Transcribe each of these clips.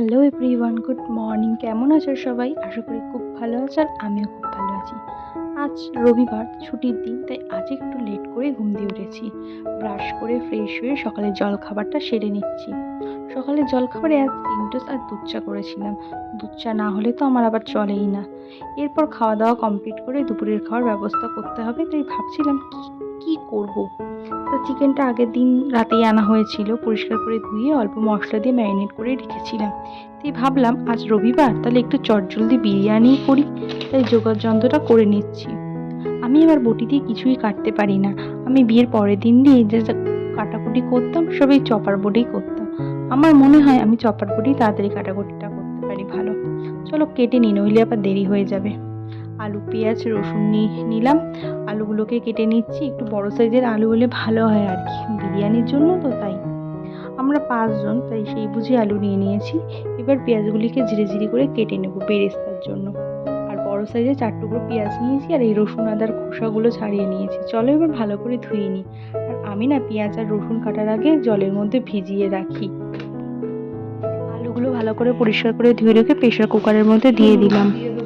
Hello everyone good morning কেমন আছো সবাই? আশা করি খুব ভালো আছো আর আমিও খুব ভালো আছি। আজ রবিবার, ছুটির দিন, তাই আজ একটু লেট করে ঘুম দিয়ে উঠেছি। ব্রাশ করে ফ্রেশ হয়ে সকালে জল খাবারটা সেরে নিচ্ছি। সকালে জল খাবারে আজ ডিম টোস্ট আর দুধ চা করেছিলাম। দুধ চা না হলে তো আমার আবার চলেই না। এরপর খাওয়া দাওয়া কমপ্লিট করে দুপুরের খাওয়ার ব্যবস্থা করতে হবে, তাই ভাবছিলাম কি কী করব? তো চিকেনটা আগের দিন রাতেই আনা হয়েছিল, পরিষ্কার করে ধুয়ে অল্প মশলা দিয়ে ম্যারিনেট করে রেখেছিলাম। তাই ভাবলাম, আজ রবিবার, তাহলে একটু চটজলদি বিরিয়ানি করি, তাই জোগাড় যন্ত্রটা করে নিচ্ছি। আমি এবার বটি দিয়ে কিছুই কাটতে পারি না। আমি বিয়ের পরের দিন দিয়ে যা কাটাকুটি করতাম, সবই চপার বোর্ডেই করতাম। আমার মনে হয় আমি চপার বোর্ডেই তাড়াতাড়ি কাটাকুটিটা করতে পারি ভালো। চলো কেটে নিই, নইলে আবার দেরি হয়ে যাবে। আলু, পেঁয়াজ, রসুন নিয়ে নিলাম। আলুগুলোকে কেটে নিচ্ছি। একটু বড় সাইজের আলু হলে ভালো হয় আর কি। বিরিয়ানির জন্য তো তাই। আমরা পাঁচজন, তাই সেই বুঝে আলু নিয়ে নিয়েছি। এবার পেঁয়াজগুলিকে ধীরে ধীরে করে কেটে নেব বেরেস্তার জন্য। আর বড় সাইজের চার টুকরো পেঁয়াজ নিয়েছি আর এই রসুন, আদার খোসাগুলো ছাড়িয়ে নিয়েছি। চলো এবার ভালো করে ধুয়ে নিই। আর আমি না পেঁয়াজ আর রসুন কাটার আগে জলের মধ্যে ভিজিয়ে রাখি। আলুগুলো ভালো করে পরিষ্কার করে ধুয়ে রেখে প্রেশার কুকারের মধ্যে দিয়ে দিলাম।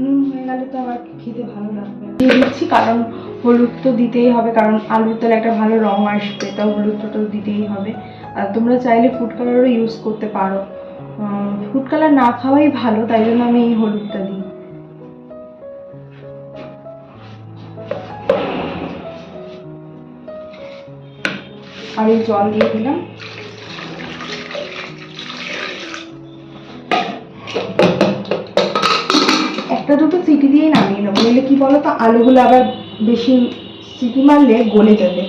নুন হয়ে গেলে তো আবার খেতে ভালো লাগবে। দিয়ে দিচ্ছি, কারণ হলুদ তো দিতেই হবে, কারণ আলুর তাহলে একটা ভালো রং আসবে তা হলুদটা তো দিতেই হবে। আর তোমরা চাইলে ফুড কালারও ইউজ করতে পারো। ফুড কালার না খাওয়াই ভালো, তাই জন্য আমি এই হলুদটা দিই। আর এই জল দিয়ে দিলাম। সিটি দিয়েই নামিয়ে নেব। নইলে কি বলো তো আলুগুলো আবার বেশি সিটি মারলে গলে যাবে।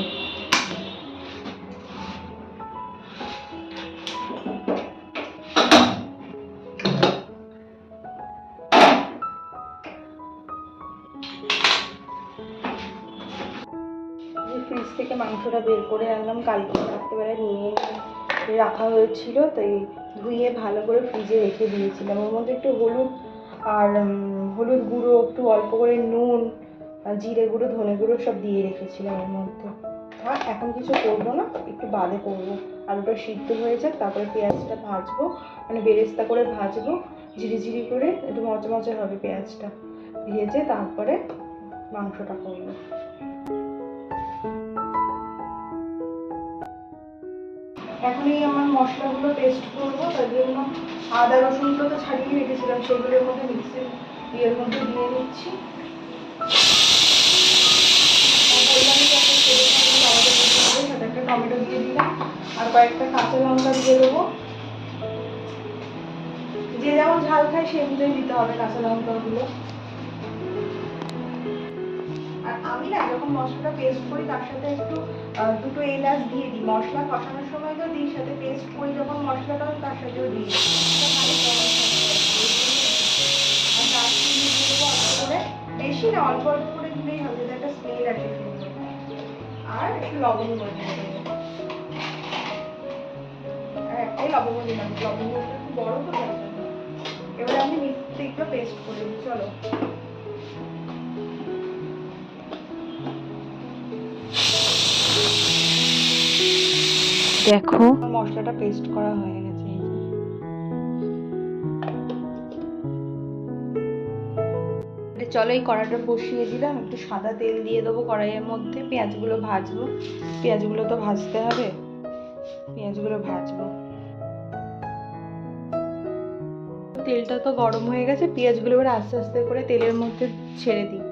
ফ্রিজ থেকে মাংসটা বের করে আনলাম, কালকে রাত্রেবেলা নিয়ে রাখা হয়েছিল, তাই ধুয়ে ভালো করে ফ্রিজে রেখে দিয়েছিলাম। ওর মধ্যে একটু হলুদ আর হলুদ গুঁড়ো, একটু অল্প করে নুন, আর জিরে গুঁড়ো, ধনে গুঁড়ো সব দিয়ে রেখেছিলাম এর মধ্যে। আর এখন কিছু করব না, একটু বাদে করব। আলুটা সিদ্ধ হয়ে যাক, তারপরে পেঁয়াজটা ভাজবো মানে বেরেস্তা করে ভাজবো, ঝিরি ঝিরি করে, একটু মচা মচা হবে পেঁয়াজটা। ভেজে তারপরে মাংসটা করব। এখন এই আমার মশলাগুলো পেস্ট করব তার জন্য আদা রসুনগুলো তো ছাড়িয়ে রেখেছিলাম, সেগুলোর মধ্যে মিক্সির ইয়ের মধ্যে দিয়ে নিচ্ছি একটা টমেটো দিয়ে দিলাম, আর কয়েকটা কাঁচা লঙ্কা দিয়ে দেবো। যে যেমন ঝাল খায় সেই অনুযায়ী দিতে হবে কাঁচা লঙ্কাগুলো। আমি না যখন মশলাটা পেস্ট করি, তার সাথে একটু দুটো এলাচ দিয়ে দিই। মশলা কষানোর সময় তো দিই, সাথে পেস্ট করি, যখন মশলাটা তার সাথেও দিই। বেশি না, অল্প অল্প করে দিলেই হবে, যাতে একটা স্মেল আসে। আর একটু লবঙ্গ একটাই লবঙ্গ দিলাম। লবঙ্গটা একটু বড় তো। এবার আমি মিক্সিতে একটু পেস্ট করে দিই, চলো। দেখো। মশলাটা পেস্ট করা হয়ে গেছে। চলো এই কড়াটা বসিয়ে দিলাম। একটু সাদা তেল দিয়ে দেবো কড়াইয়ের মধ্যে। পেঁয়াজগুলো ভাজবো। পেঁয়াজগুলো তো ভাজতে হবে। পেঁয়াজগুলো ভাজবো। তেলটা তো গরম হয়ে গেছে। পেঁয়াজগুলো এবার আস্তে আস্তে করে তেলের মধ্যে ছেড়ে দিই।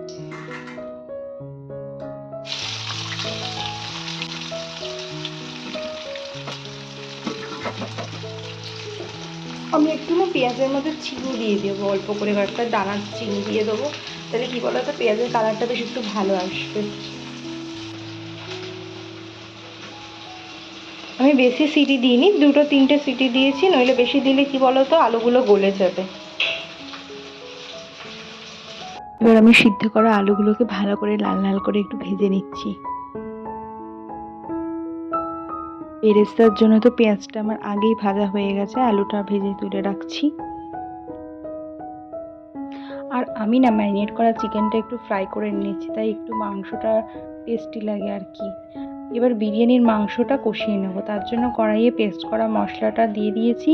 আমি একটু না পেঁয়াজের মধ্যে চিনি দিয়ে দেবো, অল্প করে কয়েকটা দানার চিনি দিয়ে দেবো। তাহলে কি বলো তো পেঁয়াজের কালারটা বেশ একটু ভালো আসবে। আমি বেশি সিটি দিইনি, দুটো তিনটে সিটি দিয়েছি, নইলে বেশি দিলে কি বলো তো আলুগুলো গলে যাবে। এবার আমি সিদ্ধ করা আলুগুলোকে ভালো করে লাল লাল করে একটু ভেজে নিচ্ছি। বেরেস্তার জন্য তো পেঁয়াজটা আমার আগেই ভাজা হয়ে গেছে, আলুটা ভেজে তুলে রাখছি। আর আমি না ম্যারিনেট করা চিকেনটা একটু ফ্রাই করে নিয়েছি, তাই একটু মাংসটা টেস্টি লাগে আর কি। এবার বিরিয়ানির মাংসটা কষিয়ে নেব, তার জন্য কড়াইয়ে পেস্ট করা মশলাটা দিয়ে দিয়েছি,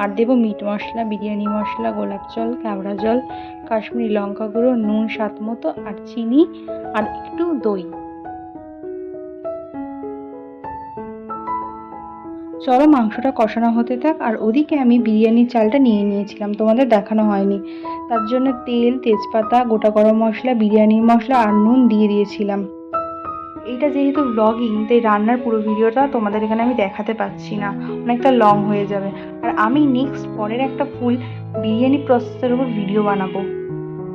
আর দেবো মিট মশলা, বিরিয়ানি মশলা, গোলাপ জল কেওড়া জল, কাশ্মীরি লঙ্কা গুঁড়ো, নুন, স্বাদ মতো, আর চিনি, আর একটু দই। চলো মাংসটা কষানো হতে থাক। আর ওদিকে আমি বিরিয়ানির চালটা নিয়ে নিয়েছিলাম, তোমাদের দেখানো হয়নি। তার জন্য তেল, তেজপাতা, গোটা গরম মশলা, বিরিয়ানি মশলা আর নুন দিয়ে দিয়েছিলাম। এটা যেহেতু ব্লগিং তাই রান্নার পুরো ভিডিওটা তোমাদের এখানে আমি দেখাতে পাচ্ছি না। অনেকটা লং হয়ে যাবে। আর আমি নেক্সট পরের একটা ফুল বিরিয়ানি প্রসেসের উপর ভিডিও বানাবো।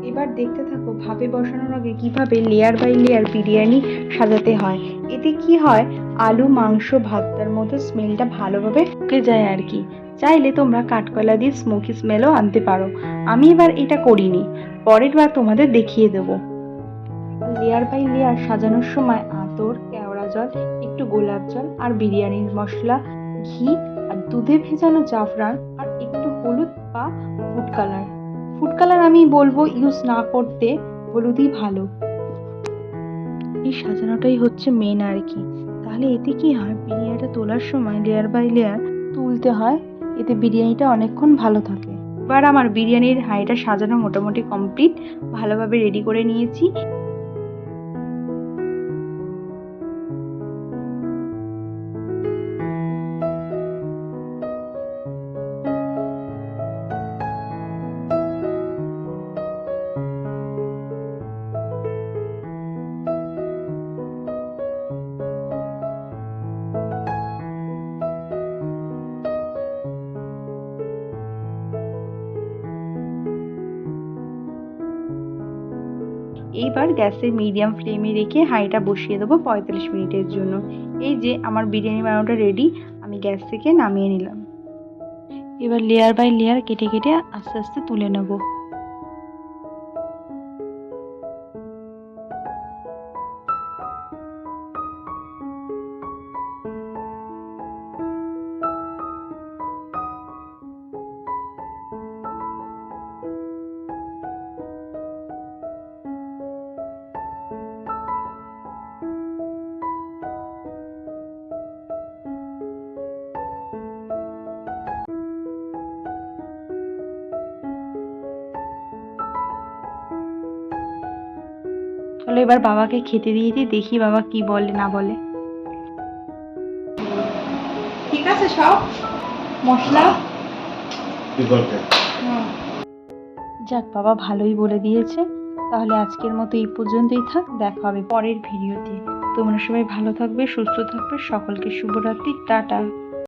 এবার দেখতে থাকো, ভাপে বসানোর আগে কীভাবে লেয়ার বাই লেয়ার বিরিয়ানি সাজাতে হয়? এতে কি হয়? আলু, মাংস ভাতটার মধ্যে স্মেলটা ভালোভাবে ঢুকে যায় আর কি। চাইলে তোমরা কাঠকলা দিয়ে স্মোকি স্মেলও আনতে পারো। আমি এবার এটা করিনি। পরের বার তোমাদের দেখিয়ে দেবো। লেয়ার বাই লেয়ার সাজানোর সময় আতর, কেওড়া জল, একটু গোলাপ জল আর বিরিয়ানির মশলা, ঘি আর দুধে ভেজানো জাফরান আর একটু হলুদ বা ফুড কালার ফুড কালার আমি বলব ইউজ না করতে হলুদই ভালো। এই সাজানোটাই হচ্ছে মেন আর কি। তাহলে এতে কি হয়? বিরিয়ানিটা তোলার সময় লেয়ার বাই লেয়ার তুলতে হয়। এতে বিরিয়ানিটা অনেকক্ষণ ভালো থাকে। এবার আমার বিরিয়ানির হাঁড়িটা সাজানো মোটামুটি কমপ্লিট ভালোভাবে রেডি করে নিয়েছি। এইবার গ্যাসের মিডিয়াম ফ্লেমে রেখে হাঁড়িটা বসিয়ে দেবো পঁয়তাল্লিশ মিনিটের জন্য। এই যে আমার বিরিয়ানি বানানোটা রেডি আমি গ্যাস থেকে নামিয়ে নিলাম। এবার লেয়ার বাই লেয়ার কেটে কেটে আস্তে আস্তে তুলে নেব। চলো এবার বাবাকে খেতে দিয়ে দিই দেখি বাবা কি বলে না বলে। ঠিক আছে সব? মশলা? যাক বাবা ভালোই বলে দিয়েছে। তাহলে আজকের মতো এই পর্যন্তই থাক দেখা হবে পরের ভিডিওতে। তোমরা সবাই ভালো থাকবে সুস্থ থাকবে সকলকে শুভরাত্রি টাটা।